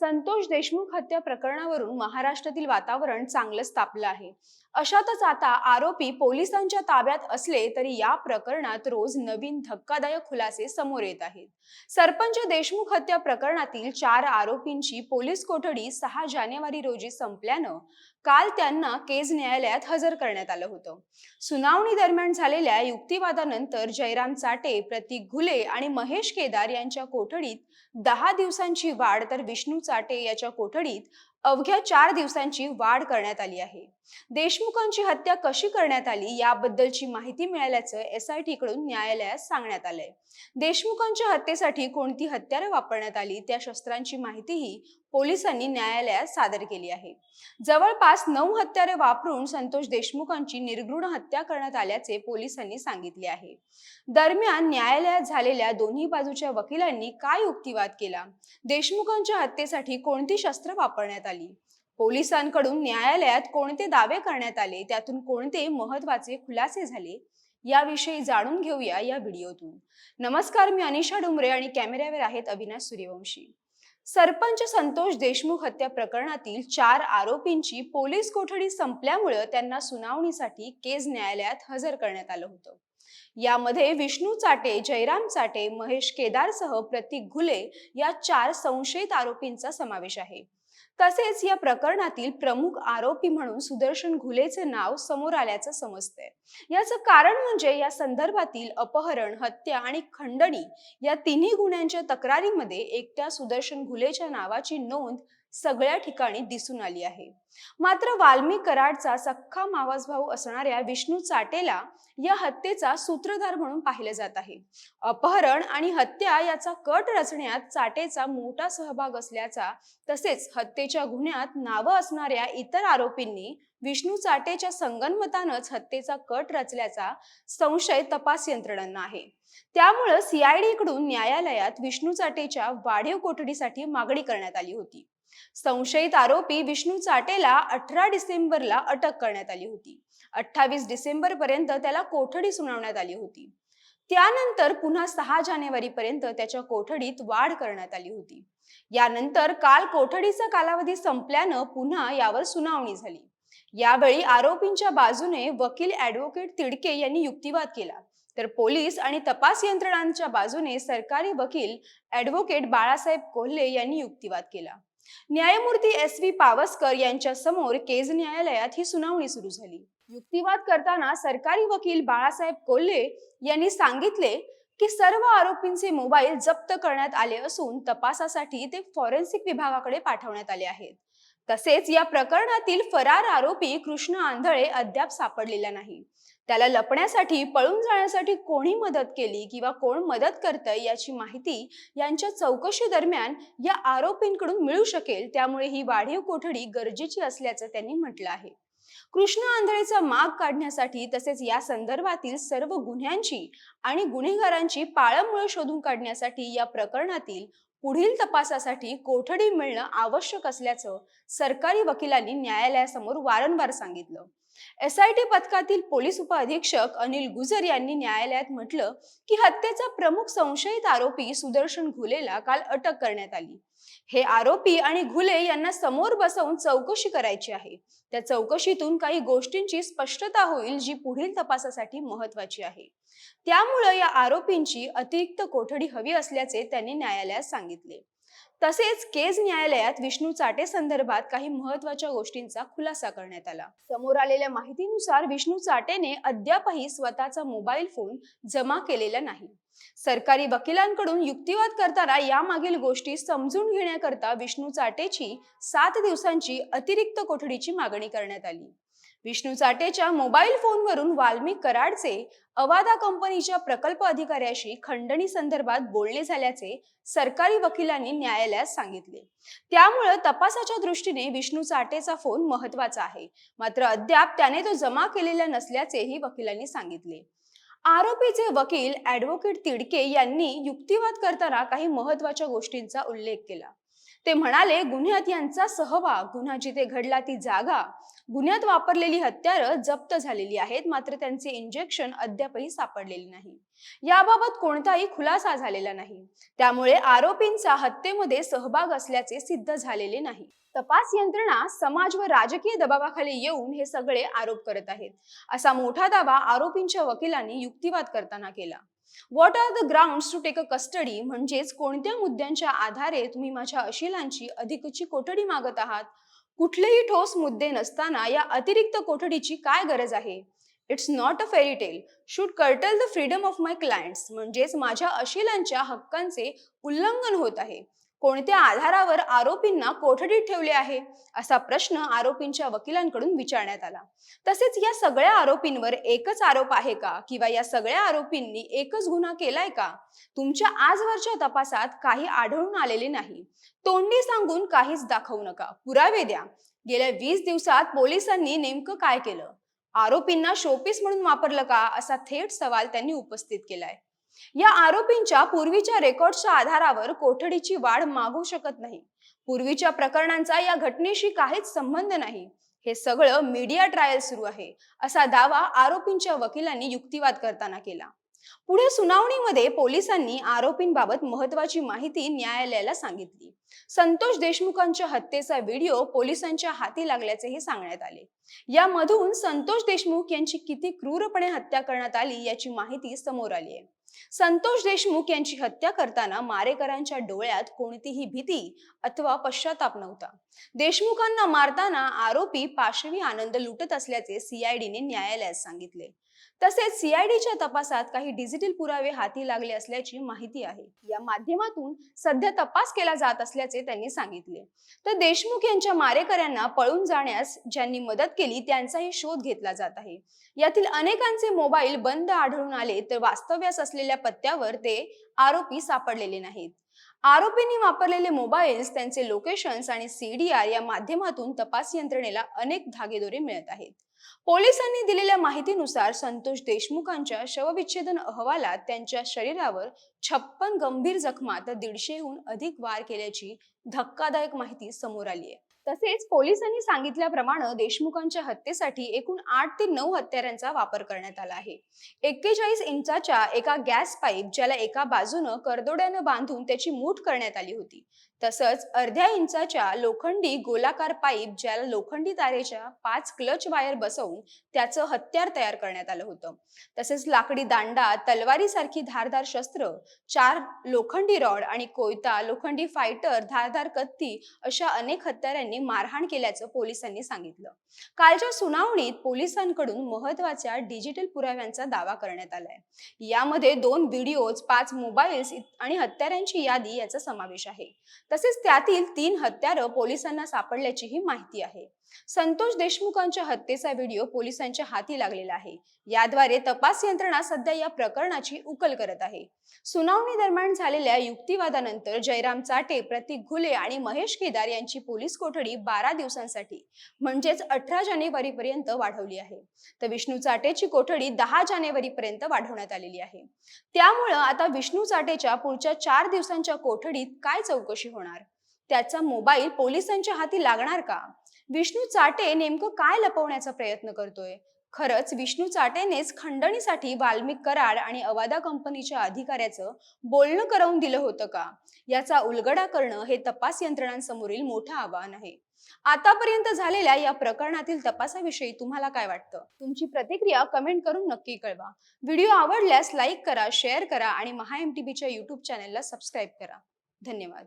संतोष देशमुख हत्या प्रकरणावरून महाराष्ट्रातील वातावरण चांगलंच तापलं आहे. अशातच आता आरोपी पोलिसांच्या ताब्यात असले तरी या प्रकरणात रोज नवीन धक्कादायक खुलासे समोर येत आहेत. सरपंच देशमुख हत्या प्रकरणातील चार आरोपींची पोलीस कोठडी सहा जानेवारी रोजी संपल्यानं काल त्यांना केज न्यायालयात हजर करण्यात आलं होतं. सुनावणी दरम्यान झालेल्या युक्तिवादानंतर जयराम चाटे प्रतीक घुले आणि महेश केदार यांच्या कोठडीत दहा दिवसांची वाढ तर विष्णू चाटे याच्या कोठडीत अवघ्या चार दिवसांची वाढ करण्यात आली आहे. देशमुखांची हत्या कशी करण्यात आली याबद्दलची माहिती मिळाल्याचं एस आय टी कडून न्यायालयात सांगण्यात आलंय. देशमुखांच्या हत्येसाठी कोणती हत्यारं वापरण्यात आली त्या शस्त्रांची माहितीही पोलिसांनी न्यायालयात सादर केली आहे. जवळपास नऊ हत्यारे वापरून संतोष देशमुखांची निर्घृण हत्या करण्यात आल्याचे पोलिसांनी सांगितले आहे. दरम्यान न्यायालयात झालेल्या दोन्ही बाजूच्या वकिलांनी काय युक्तिवाद केला? देशमुखांच्या हत्येसाठी कोणती शस्त्र वापरण्यात आली? पोलिसांकडून न्यायालयात कोणते दावे करण्यात आले? त्यातून कोणते महत्त्वाचे खुलासे झाले? याविषयी जाणून घेऊया या व्हिडिओतून. नमस्कार मी अनिशा डुमरे आणि कॅमेऱ्यावर आहेत अविनाश सूर्यवंशी. सरपंच संतोष देशमुख हत्या प्रकरणातील चार आरोपींची पोलीस कोठडी संपल्यामुळे त्यांना सुनावणीसाठी केज न्यायालयात हजर करण्यात आलं होतं. यामध्ये विष्णू चाटे जयराम चाटे महेश केदारसह प्रतीक घुले या चार संशयित आरोपींचा समावेश आहे. तसेच या प्रकरणातील प्रमुख आरोपी म्हणून सुदर्शन घुलेचे नाव समोर आल्याचं समजतंय. याचं कारण म्हणजे या संदर्भातील अपहरण हत्या आणि खंडणी या तिन्ही गुन्ह्यांच्या तक्रारीमध्ये एकट्या सुदर्शन घुलेच्या नावाची नोंद सगळ्या ठिकाणी दिसून आली आहे. मात्र वाल्मी कराडचा सख्खा मावस भाऊ असणाऱ्या विष्णू चाटेला या हत्येचा सूत्रधार म्हणून पाहिलं जात आहे. अपहरण आणि हत्या याचा कट रचण्यात चाटेचा मोठा सहभाग असल्याचा तसेच हत्येच्या गुन्ह्यात नावं असणाऱ्या इतर आरोपींनी विष्णू चाटेच्या संगनमतानच हत्येचा कट रचल्याचा संशय तपास यंत्रणांना आहे. त्यामुळं सीआयडी कडून न्यायालयात विष्णू चाटेच्या वाढीव कोठडीसाठी मागणी करण्यात आली होती. संशयित आरोपी विष्णू चाटेला अठरा डिसेंबरला अटक करण्यात आली होती. अठ्ठावीस डिसेंबर पर्यंत त्याला कोठडी सुनावण्यात आली होती. त्यानंतर पुन्हा सहा जानेवारी पर्यंत त्याच्या कोठडीत वाढ करण्यात आली होती. यानंतर काल कोठडीचा कालावधी संपल्यानं पुन्हा यावर सुनावणी झाली. यावेळी आरोपींच्या बाजूने वकील ऍडव्होकेट तिडके यांनी युक्तिवाद केला. तर पोलीस आणि तपास यंत्रणांच्या बाजूने सरकारी वकील ऍडव्होकेट बाळासाहेब कोल्हे यांनी युक्तिवाद केला. न्यायमूर्ती एस व्ही पावसकर यांच्या समोर केज न्यायालयात ही सुनावणी सुरू झाली. युक्तिवाद करताना सरकारी वकील बाळासाहेब कोल्हे यांनी सांगितले की सर्व आरोपींचे मोबाईल जप्त करण्यात आले असून तपासासाठी ते फॉरेन्सिक विभागाकडे पाठवण्यात आले आहेत. तसेच या प्रकरणातील फरार आरोपी कृष्ण आंधळे अद्याप सापडलेला नाही. त्याला लपण्यासाठी पळून जाण्यासाठी कोणी मदत केली किंवा कोण मदत करतंय याची माहिती यांच्या चौकशी दरम्यान या आरोपींकडून मिळू शकेल त्यामुळे ही वाढीव कोठडी गरजेची असल्याचं त्यांनी म्हटलं आहे. कृष्ण आंधळेचा माग काढण्यासाठी तसेच या संदर्भातील सर्व गुन्ह्यांची आणि गुन्हेगारांची पाळंमुळं शोधून काढण्यासाठी या प्रकरणातील पुढील तपासासाठी कोठडी मिळणं आवश्यक असल्याचं सरकारी वकिलांनी न्यायालयासमोर वारंवार सांगितलं. एस आय टी पथकातील पोलीस उपअधीक्षक अनिल गुजर यांनी न्यायालयात म्हटलं की हत्येचा प्रमुख संशयित आरोपी सुदर्शन घुलेला काल अटक करण्यात आली. हे आरोपी आणि घुले यांना समोर बसवून चौकशी करायची आहे. त्या चौकशीतून काही गोष्टींची स्पष्टता होईल जी पुढील तपासासाठी महत्वाची आहे. त्यामुळे या आरोपींची अतिरिक्त कोठडी हवी असल्याचे त्यांनी न्यायालयात सांगितले. तसेच केज न्यायालयात विष्णू चाटे संदर्भात काही महत्त्वाच्या गोष्टींचा खुलासा करण्यात आला. समोर आलेल्या माहितीनुसार विष्णू चाटेने अद्यापही स्वतःचा मोबाईल फोन जमा केलेला नाही. सरकारी वकिलांकडून युक्तिवाद करताना यामागील गोष्टी समजून घेण्याकरता विष्णू चाटेची सात दिवसांची अतिरिक्त कोठडीची मागणी करण्यात आली. विष्णू चाटेच्या मोबाईल फोनवरून वाल्मिक कराडचे अवादा कंपनीच्या प्रकल्प अधिकाऱ्याशी खंडणी संदर्भात बोलणे झाल्याचे सरकारी वकिलांनी न्यायालयात सांगितले. त्यामुळे तपासाच्या दृष्टीने विष्णू चाटेचा फोन महत्त्वाचा आहे. मात्र अद्याप त्याने तो जमा केलेला नसल्याचेही वकिलांनी सांगितले. आरोपीचे वकील ॲडव्होकेट तिडके यांनी युक्तिवाद करताना काही महत्त्वाच्या गोष्टींचा उल्लेख केला. ते म्हणाले गुन्ह्यात यांचा सहभाग गुन्हा जिथे घडला ती जागा गुन्ह्यात वापरलेली हत्यारं जप्त झालेली आहेत मात्र त्यांचे इंजेक्शन अद्यापही सापडलेले नाही. याबाबत कोणताही खुलासा झालेला नाही. त्यामुळे आरोपींचा हत्येमध्ये सहभाग असल्याचे सिद्ध झालेले नाही. तपास यंत्रणा समाज व राजकीय दबावाखाली येऊन हे सगळे आरोप करत आहेत. असा मोठा दावा आरोपींच्या वकिलांनी युक्तिवाद करताना केला. What are the grounds to take a custody म्हणजेच कोणत्या मुद्द्यांच्या आधारे तुम्ही माझ्या अशिलांची अधिकची कोठडी मागत आहात? कुठलेही ठोस मुद्दे नसताना या अतिरिक्त कोठडीची काय गरज आहे? It's not a fairy tale should curtail the freedom of my clients म्हणजेच माझ्या अशिलांच्या हक्कांचे उल्लंघन होत आहे. कोणत्या आधारावर आरोपींना कोठडीत ठेवले आहे? असा प्रश्न आरोपींच्या वकिलांकडून विचारण्यात आला. तसेच या सगळ्या आरोपींवर एकच आरोप आहे का? किंवा या सगळ्या आरोपींनी एकच गुन्हा केलाय का? तुमच्या आजवरच्या तपासात काही आढळून आलेले नाही. तोंडी सांगून काहीच दाखवू नका. पुरावे द्या. गेल्या वीस दिवसात पोलिसांनी नेमकं काय केलं? आरोपींना शोपीस म्हणून वापरलं का? असा थेट सवाल त्यांनी उपस्थित केलाय. या आरोपींच्या पूर्वीच्या रेकॉर्डच्या आधारावर कोठडीची वाढ मागू शकत नाही. पूर्वीच्या प्रकरणांचा या घटनेशी काहीच संबंध नाही. हे सगळं मीडिया ट्रायल सुरू आहे असा दावा आरोपींच्या वकिलांनी युक्तिवाद करताना केला. पुढे सुनावणीमध्ये पोलिसांनी आरोपींबाबत महत्वाची माहिती न्यायालयाला सांगितली. संतोष देशमुखांच्या हत्येचा व्हिडिओ पोलिसांच्या हाती लागल्याचेही सांगण्यात आले. यामधून संतोष देशमुख यांची किती क्रूरपणे हत्या करण्यात आली याची माहिती समोर आली आहे. संतोष देशमुख यांची हत्या करताना मारेकरांच्या डोळ्यात कोणतीही भीती अथवा पश्चाताप नव्हता. देशमुखांना मारताना आरोपी पाशवी आनंद लुटत असल्याचे सीआयडीने न्यायालयात सांगितले. तसेच सीआयडीच्या तपासात काही डिजिटल पुरावे हाती लागले असल्याची माहिती आहे. या माध्यमातून सध्या तपास केला जात असल्याचे त्यांनी सांगितले. तर देशमुख यांच्या मारेकऱ्यांना पळून जाण्यास ज्यांनी मदत केली त्यांचाही शोध घेतला जात आहे. यातील अनेकांचे मोबाईल बंद आढळून आले तर वास्तव्यास असलेल्या पत्त्यावर ते आरोपी सापडलेले नाहीत. आरोपींनी वापरलेले मोबाईल्स त्यांचे लोकेशन्स आणि सीडीआर या माध्यमातून तपास यंत्रणेला अनेक धागेदोरे मिळत आहेत. पोलिसांनी दिलेल्या माहितीनुसार संतोष देशमुखांच्या शवविच्छेदन अहवालात त्यांच्या शरीरावर छप्पन गंभीर जखमा तर दीडशेहून अधिक वार केल्याची धक्कादायक माहिती समोर आली आहे. तसेच पोलिसांनी सांगितल्याप्रमाणे देशमुखांच्या हत्येसाठी एकूण आठ ते नऊ हत्यारांचा वापर करण्यात आला आहे. एक्केचाळीस इंचाच्या एका गॅस पाईप ज्याला एका बाजूनं करदोड्यानं बांधून त्याची मूठ करण्यात आली होती. तसंच अर्ध्या इंचाच्या लोखंडी गोलाकार पाईप ज्याला लोखंडी तारेच्या पाच क्लच वायर बसवून त्याचं हत्यार तयार करण्यात आलं होतं. तसेच लाकडी दांडा तलवारीसारखी धारदार शस्त्र चार लोखंडी रॉड आणि कोयता लोखंडी फायटर धारदार कत्ती अशा अनेक हत्यारांनी मारहाण केल्याचं पोलिसांनी सांगितलं. कालच्या सुनावणीत पोलिसांकडून महत्त्वाच्या डिजिटल पुराव्यांचा दावा करण्यात आलाय. यामध्ये दोन व्हिडिओज पाच मोबाईल्स आणि हत्यारांची यादी याचा समावेश आहे. तसेच त्यातील तीन हत्यारं पोलिसांना सापडल्याचीही माहिती आहे. संतोष देशमुखांच्या हत्येचा व्हिडिओ पोलिसांच्या हाती लागलेला आहे. याद्वारे तपास यंत्रणा सध्या या प्रकरणाची उकल करत आहे. सुनावणी दरम्यान झालेल्या युक्तिवादानंतर जयराम चाटे प्रतीक घुले आणि महेश केदार यांची पोलीस कोठडी बारा दिवसांसाठी म्हणजेच अठरा जानेवारी पर्यंत वाढवली आहे. तर विष्णू चाटेची कोठडी दहा जानेवारी पर्यंत वाढवण्यात आलेली आहे. त्यामुळं आता विष्णू चाटेच्या पुढच्या चार दिवसांच्या कोठडीत काय चौकशी होणार? त्याचा मोबाईल पोलिसांच्या हाती लागणार का? विष्णू चाटे नेमकं काय लपवण्याचा प्रयत्न करतोय? खरंच विष्णू चाटेनेच खंडणीसाठी वाल्मिक कराड आणि अवादा कंपनीच्या अधिकाऱ्याचं बोलणं करवून दिलं होतं का? याचा उलगडा करणं हे तपास यंत्रणांसमोरील मोठं आव्हान आहे. आतापर्यंत झालेल्या या प्रकरणातील तपासाविषयी तुम्हाला काय वाटतं? तुमची प्रतिक्रिया कमेंट करून नक्की कळवा. व्हिडिओ आवडल्यास लाईक करा शेअर करा आणि महा एम टी बीच्या युट्यूब चॅनेलला सबस्क्राईब करा. धन्यवाद.